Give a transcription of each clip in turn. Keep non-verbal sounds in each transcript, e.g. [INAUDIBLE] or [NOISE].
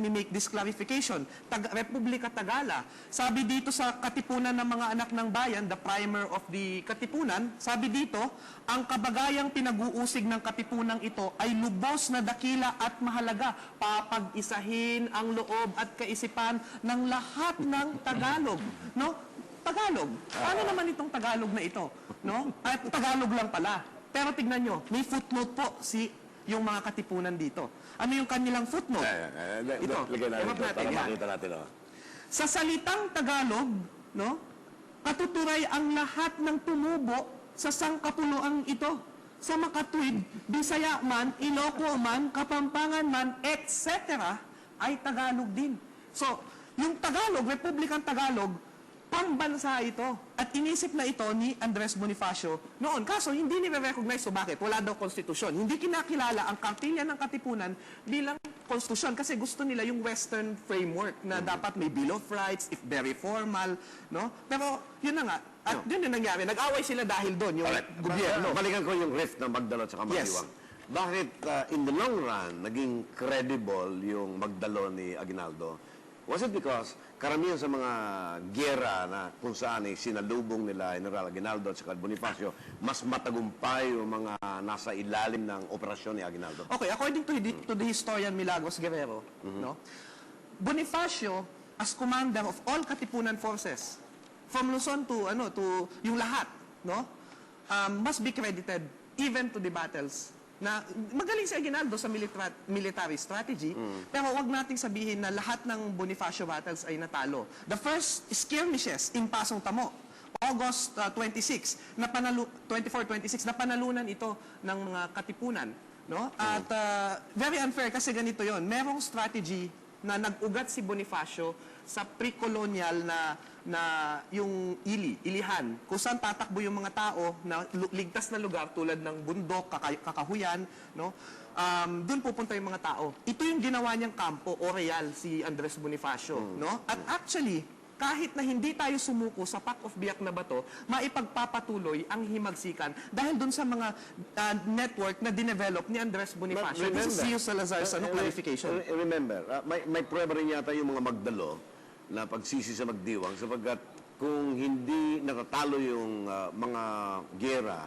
let me make this clarification. Tag Republika Tagala, sabi dito sa Katipunan ng mga anak ng bayan, the primer of the Katipunan, sabi dito, ang kabagayang pinag-uusig ng Katipunang ito ay lubos na dakila at mahalaga. Papag-isahin ang loob at kaisipan ng lahat ng Tagalog. No? Tagalog. Paano naman itong Tagalog na ito? No? At Tagalog lang pala. Pero tignan nyo, may footnote po si yung mga katipunan dito. Ano yung kanilang footnote? Eh, eh, eh, Ito, Lagyan natin ewan ito natin, para yan. makita natin. Oh. Sa salitang Tagalog, no? Katuturay ang lahat ng tumubo sa sangkapuluang ito. Sa Makatwid, Bisaya man, Iloco man, Kapampangan man, etc. ay Tagalog din. So, yung Tagalog, Republikang Tagalog, pambansa ito. At inisip na ito ni Andres Bonifacio noon. Kaso, hindi nire-recognize. So, bakit? Wala daw konstitusyon. Hindi kinakilala ang kartilya ng Katipunan bilang konstitusyon kasi gusto nila yung Western framework na dapat may Bill of Rights, if very formal, no? Pero, yun na nga. At yun yung nangyari. Nag-away sila dahil doon, yung Alright. gobyerno. Balikan ko yung rift ng Magdalo at saka Yes. Bakit uh, in the long run, naging credible yung Magdalo ni Aguinaldo? Was it because karamihan sa mga gera na kung saan ay sinalubong nila General Aguinaldo at saka Bonifacio, mas matagumpay yung mga nasa ilalim ng operasyon ni Aguinaldo? Okay, according to the, to the historian Milagros Guerrero, no? Bonifacio as commander of all Katipunan forces from Luzon to ano to yung lahat, no? Um, must be credited even to the battles na magaling si Aguinaldo sa milita- military strategy, pero wag nating sabihin na lahat ng Bonifacio battles ay natalo. The first skirmishes in Pasong Tamo, August uh, 26, na panalu 24-26, na panalunan ito ng mga katipunan. No? At uh, very unfair kasi ganito yon. Merong strategy na nag-ugat si Bonifacio sa pre-colonial na na yung ili, ilihan, kung saan tatakbo yung mga tao na ligtas na lugar tulad ng bundok, kaka- kakahuyan, no? Um, doon pupunta yung mga tao. Ito yung ginawa niyang kampo o real si Andres Bonifacio, no? At actually, kahit na hindi tayo sumuko sa Pack of Biak na bato, maipagpapatuloy ang himagsikan dahil doon sa mga uh, network na dinevelop ni Andres Bonifacio. This is Gio Salazar's ano, Uh, clarification. uh, Remember, uh, may, may prueba rin yata yung mga Magdalo na pagsisi sa magdiwang sapagkat kung hindi natatalo yung uh, mga gera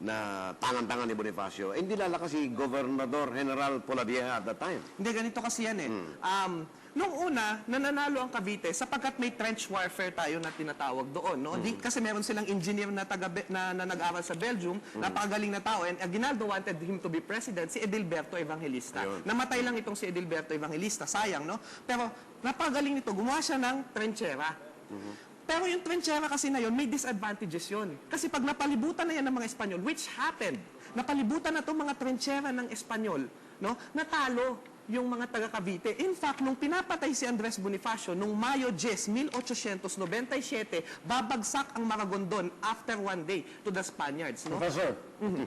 na tangan-tangan ni Bonifacio, eh, hindi lalakas si Gobernador General Polavieja at that time. Hindi, ganito kasi yan eh. Um, nung una, nananalo ang Cavite sapagkat may trench warfare tayo na tinatawag doon. No? Di, kasi meron silang engineer na, taga, na, na nag-aral sa Belgium, napakagaling na tao. And Aguinaldo wanted him to be president, si Edilberto Evangelista. Ayun. Namatay lang itong si Edilberto Evangelista, sayang, no? Pero napakagaling nito, gumawa siya ng trenchera. Pero yung trenchera kasi na yun, may disadvantages yun. Kasi pag napalibutan na yan ng mga Espanyol, which happened, napalibutan na itong mga trenchera ng Espanyol, no? natalo yung mga taga Cavite. In fact, nung pinapatay si Andres Bonifacio, nung Mayo 10, 1897, babagsak ang Maragondon after one day to the Spaniards. No? Professor,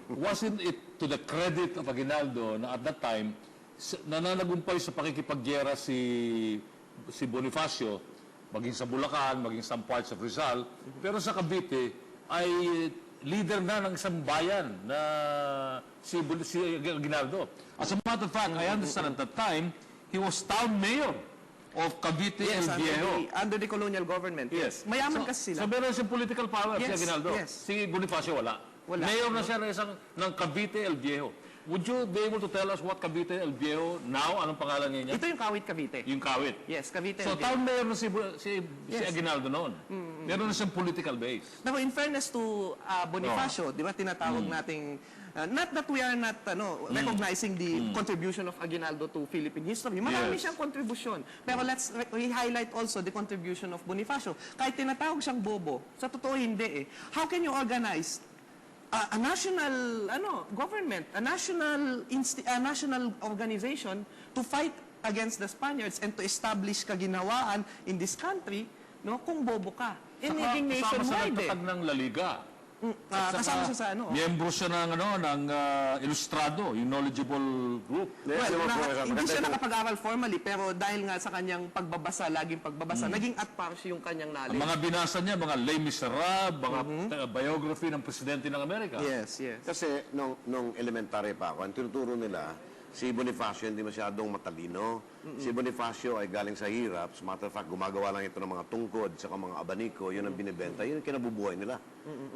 wasn't it to the credit of Aguinaldo na at that time, s- nananagumpay sa pakikipagyera si, si Bonifacio, maging sa Bulacan, maging sa parts of Rizal, pero sa Cavite ay leader na ng isang bayan na si, si Aguinaldo. As a matter of fact, I understand at that time, he was town mayor of Cavite Yes, under Viejo. the, under the colonial government. Yes. Mayaman So- kasi sila. So meron siyang political power si Yes, Aguinaldo. yes. Si Bonifacio wala. Wala. Mayor na siya ng isang ng Cavite El Viejo. Would you be able to tell us what Cavite El Viejo now? Anong pangalan niya? Ito yung Kawit Cavite. Yung Kawit. Yes, Cavite. So and Viejo. town mayor na si, si, si Yes. Aguinaldo noon. Meron na siyang political base. Pero in fairness to uh, Bonifacio, di ba tinatawag nating uh, not that we are not ano recognizing the contribution of Aguinaldo to Philippine history. Marami Yes. siyang kontribusyon. Pero let's re- re-highlight also the contribution of Bonifacio. Kahit tinatawag siyang bobo, sa totoo hindi eh. How can you organize uh, a national ano government, a national a national organization to fight against the Spaniards and to establish kaginawaan in this country, no? Kung bobo ka. Eh, naging kasama sa nationwide eh. nagtatag ng La Liga. Ah, At kasama saka, siya sa ano. Miyembro siya ng, ano, ng ah, Ilustrado, yung knowledgeable group. Yes, Well, yung mga na- professor, hindi siya nakapag-aral formally, pero dahil nga sa kanyang pagbabasa, laging pagbabasa, naging at par yung kanyang Ang knowledge. mga binasa niya, mga Les Miserables, mga uh, biography ng Presidente ng Amerika. Yes, yes. Kasi nung, nung elementary pa ako, ang tinuturo nila, Si Bonifacio hindi masyadong matalino. Si Bonifacio ay galing sa hirap. As a matter of fact, gumagawa lang ito ng mga tungkod saka mga abaniko. Yun ang binibenta. Yun ang kinabubuhay nila.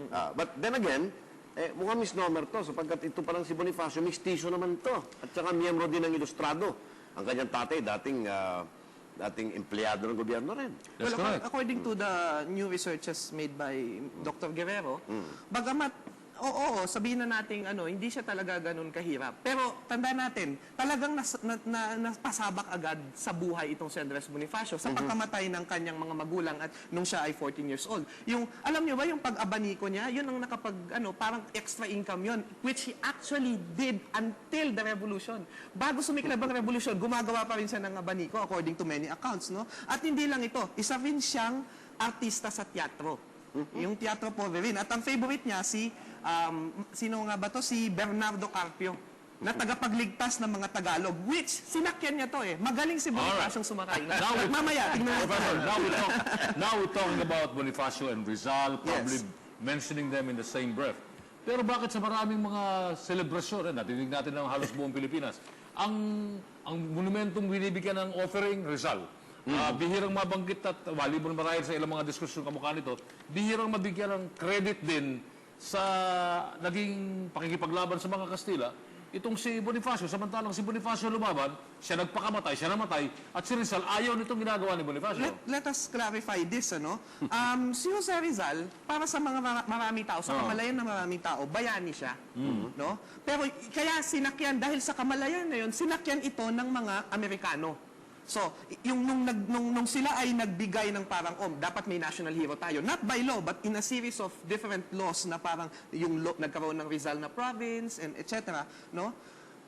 Ah, but then again, eh, mukhang misnomer to sapagkat ito parang si Bonifacio, mistiso naman to. At saka miyembro din ng ilustrado. Ang kanyang tatay, dating, ah, dating empleyado ng gobyerno rin. That's well, correct. according to the new researches made by Dr. Guerrero, bagamat Oo, sabihin na natin ano, hindi siya talaga ganun kahirap. Pero tanda natin, talagang nas, na, na, napasabak agad sa buhay itong si Andres Bonifacio sa pagkamatay ng kanyang mga magulang at nung siya ay 14 years old. Yung alam niyo ba yung pag-abaniko niya, yun ang nakapag ano, parang extra income yun which he actually did until the revolution. Bago sumiklab ang revolution, gumagawa pa rin siya ng abaniko according to many accounts, no? At hindi lang ito, isa rin siyang artista sa teatro. Yung teatro Poverin. At ang favorite niya si um, sino nga ba to? Si Bernardo Carpio na tagapagligtas ng mga Tagalog which sinakyan niya to eh. Magaling si Bonifacio sumakay. Now we- Mamaya, tingnan Professor, natin. now we talk, now we're talking about Bonifacio and Rizal, probably mentioning them in the same breath. Pero bakit sa maraming mga selebrasyon, eh, natinig natin ng halos buong Pilipinas, ang ang monumentong binibigyan ng offering, Rizal. Ah, bihirang mabanggit at wali mo marahil sa ilang mga diskusyon kamukha nito, bihirang mabigyan ng credit din sa naging pakikipaglaban sa mga Kastila, itong si Bonifacio, samantalang si Bonifacio lumaban, siya nagpakamatay, siya namatay, at si Rizal ayaw nitong ginagawa ni Bonifacio. Let, let us clarify this, ano? Um, si Jose Rizal, para sa mga mara- maraming tao, sa kamalayan ng maraming tao, bayani siya. No? Pero kaya sinakyan, dahil sa kamalayan na yun, sinakyan ito ng mga Amerikano. So, yung nung, nag, nung, nung sila ay nagbigay ng parang, oh, dapat may national hero tayo. Not by law, but in a series of different laws na parang yung law, nagkaroon ng Rizal na province and etc. No?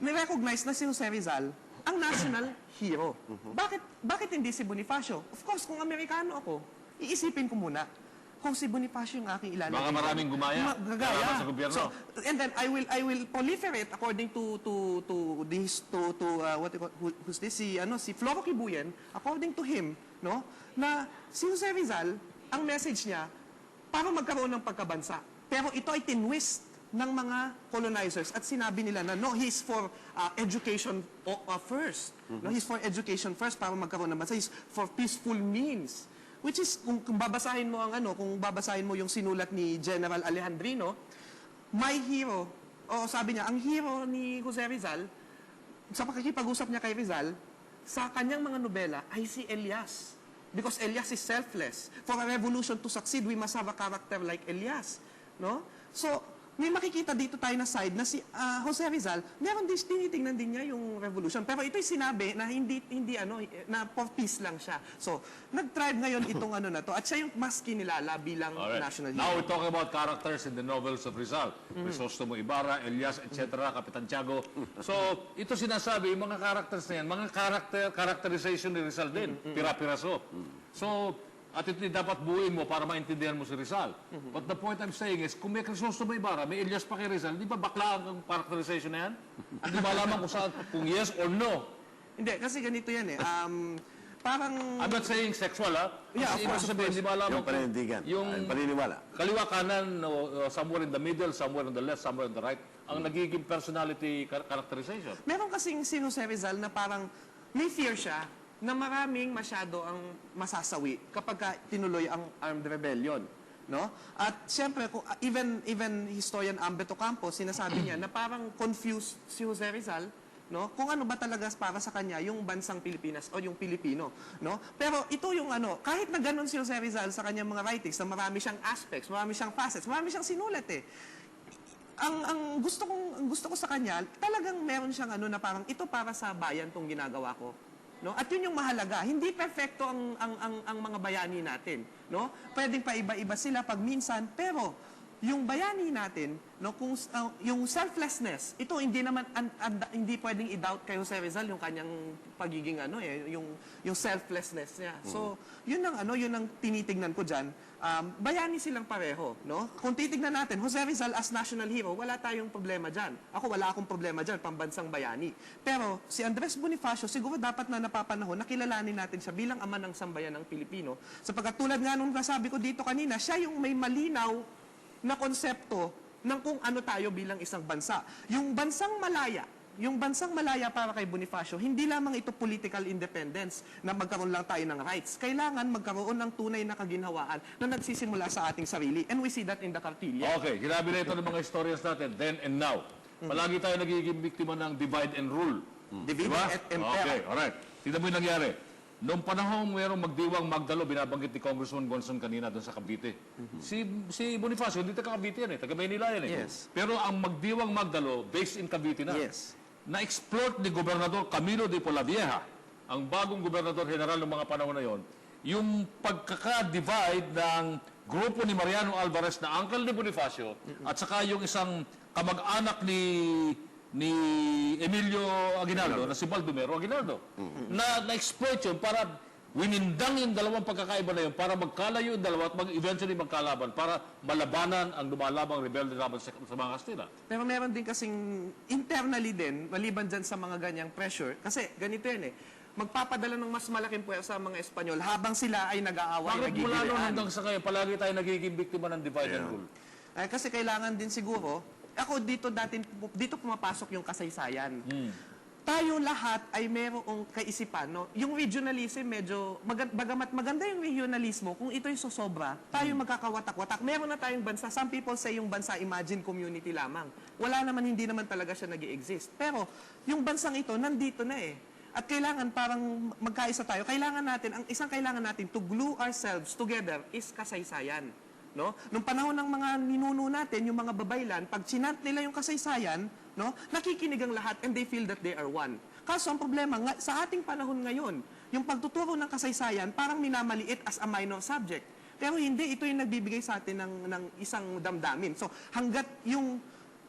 Ni-recognize na si Jose Rizal ang national hero. Bakit bakit hindi si Bonifacio? Of course, kung Amerikano ako, iisipin ko muna kung si Bonifacio yung aking ilalagay. Baka maraming gumaya. Ma- gagaya. Sa gobyerno. So, and then I will I will proliferate according to to to this to to uh, what you call- who, who's this si ano si Floro Kibuyen according to him no na si Jose Rizal ang message niya para magkaroon ng pagkabansa pero ito ay tinwist ng mga colonizers at sinabi nila na no he's for uh, education uh, first no he's for education first para magkaroon ng bansa he's for peaceful means which is kung, kung babasahin mo ang ano kung babasahin mo yung sinulat ni General Alejandrino my hero, o sabi niya, ang hero ni Jose Rizal, sa pakikipag-usap niya kay Rizal, sa kanyang mga nobela ay si Elias. Because Elias is selfless. For a revolution to succeed, we must have a character like Elias. No? So, may makikita dito tayo na side na si ah, Jose Rizal, meron din, tinitingnan din niya yung revolution. Pero ito'y sinabi na hindi, hindi ano, na for peace lang siya. So, nag-thrive ngayon [LAUGHS] itong ano na to. At siya yung mas kinilala bilang Alright. national Now hero. we're talking about characters in the novels of Rizal. Crisostomo Ibarra, Elias, etc., Kapitan Tiago. So, ito sinasabi, yung mga characters na yan, mga character, characterization ni Rizal din. Pira-piraso. So, at ito dapat buuin mo para maintindihan mo si Rizal. But the point I'm saying is, kung may Crisostomo Ibarra, may Elias pa kay Rizal, di ba bakla ang characterization na yan? Hindi ba alaman kung saan, kung yes or no? Hindi, kasi ganito yan eh. Um, parang... I'm not saying sexual, ha? Yeah, of course, of sabihin, di ba alaman Yung panindigan. Yung paniniwala. kaliwa kanan, no, uh, somewhere in the middle, somewhere on the left, somewhere on the right, ang nagiging personality char- characterization. Meron kasing si Jose Rizal na parang may fear siya na maraming masyado ang masasawi kapag ka tinuloy ang armed rebellion. No? At siyempre, kung, uh, even, even historian Ambeto Campos, sinasabi niya na parang confused si Jose Rizal no? Kung ano ba talaga para sa kanya yung bansang Pilipinas o yung Pilipino, no? Pero ito yung ano, kahit na ganun si Jose Rizal sa kanyang mga writings, na marami siyang aspects, marami siyang facets, marami siyang sinulat eh ang ang gusto kong ang gusto ko sa kanya, talagang meron siyang ano na parang ito para sa bayan tong ginagawa ko. No? At yun yung mahalaga. Hindi perfecto ang ang ang, ang mga bayani natin, no? Pwedeng paiba-iba sila pag minsan, pero yung bayani natin, no, kung uh, yung selflessness, ito hindi naman an- an- hindi pwedeng i-doubt kay Jose Rizal yung kanyang pagiging ano eh, yung yung selflessness niya. So, yun ang ano, yun ang tinitingnan ko diyan. Um, bayani silang pareho, no? Kung titignan natin, Jose Rizal as national hero, wala tayong problema diyan. Ako wala akong problema diyan, pambansang bayani. Pero si Andres Bonifacio, siguro dapat na napapanahon na kilalanin natin siya bilang ama ng sambayan ng Pilipino. Sapagkat tulad nga nung nasabi ko dito kanina, siya yung may malinaw na konsepto ng kung ano tayo bilang isang bansa. Yung bansang malaya, yung bansang malaya para kay Bonifacio, hindi lamang ito political independence na magkaroon lang tayo ng rights. Kailangan magkaroon ng tunay na kaginhawaan na nagsisimula sa ating sarili. And we see that in the Cartilla. Okay, ginabi na ito ng mga historians natin, then and now. Palagi tayo nagiging biktima ng divide and rule. Divide Diba? et impera. Okay, alright. Tignan mo yung nangyari. Noong panahon mayroong magdiwang Magdalo, binabanggit ni Congressman Gonson kanina doon sa Cavite. Si si Bonifacio, hindi taga Cavite yan eh, taga Maynila yan eh. Yes. Pero ang magdiwang Magdalo, based in Cavite na. Yes. Na-exploit ni Gobernador Camilo de Polavieja, ang bagong gobernador general ng mga panahon na yon, yung pagkaka-divide ng grupo ni Mariano Alvarez na uncle ni Bonifacio at saka yung isang kamag-anak ni ni Emilio Aguinaldo, na si Baldomero Aguinaldo na na-exploit yun para winindang yung dalawang pagkakaiba na yun para magkalayo yung dalawa at mag eventually magkalaban para malabanan ang lumalabang rebelde laban sa, sa mga Kastila. Pero meron din kasing internally din, maliban dyan sa mga ganyang pressure, kasi ganito yan eh, magpapadala ng mas malaking puwersa ang mga Espanyol habang sila ay nag-aaway, Bakit mula noon nagigilian. hanggang sa kayo, palagi tayo nagiging biktima ng divide and rule? Ay, kasi kailangan din siguro, ako dito dati, dito pumapasok yung kasaysayan. Tayo lahat ay merong kaisipan, no? Yung regionalism medyo, maga- bagamat maganda yung regionalismo, kung ito'y sosobra, tayo magkakawatak-watak. Meron na tayong bansa, some people say yung bansa imagine community lamang. Wala naman, hindi naman talaga siya nag exist Pero, yung bansang ito, nandito na eh. At kailangan parang magkaisa tayo. Kailangan natin, ang isang kailangan natin to glue ourselves together is kasaysayan. No? Nung panahon ng mga ninuno natin, yung mga babaylan, pag sinat nila yung kasaysayan, no, nakikinig ang lahat and they feel that they are one. Kaso ang problema, nga, sa ating panahon ngayon, yung pagtuturo ng kasaysayan parang minamaliit as a minor subject. Pero hindi, ito yung nagbibigay sa atin ng, ng isang damdamin. So hanggat yung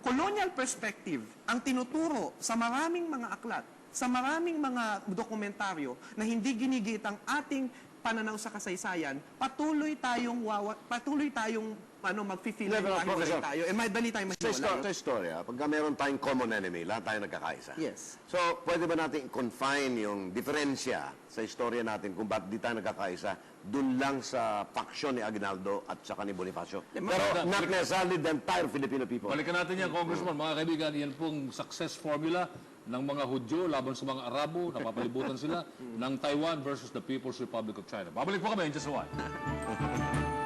colonial perspective ang tinuturo sa maraming mga aklat, sa maraming mga dokumentaryo na hindi ginigit ang ating pananaw sa kasaysayan, patuloy tayong wawa, patuloy tayong ano magfi-feel Level of tayo. And madali tayong Sa, masiwala. sa istorya, pagka meron tayong common enemy, lahat tayo nagkakaisa. Yes. So, pwede ba natin confine yung diferensya sa istorya natin kung bakit di tayo nagkakaisa dun lang sa faksyon ni Aguinaldo at saka ni Bonifacio? Pero not necessarily the entire Filipino people. Balikan natin yan, Congressman. Mga kaibigan, yan pong success formula ng mga Hudyo laban sa mga Arabo, napapalibutan sila, [LAUGHS] ng Taiwan versus the People's Republic of China. Babalik po kami in just a while. [LAUGHS]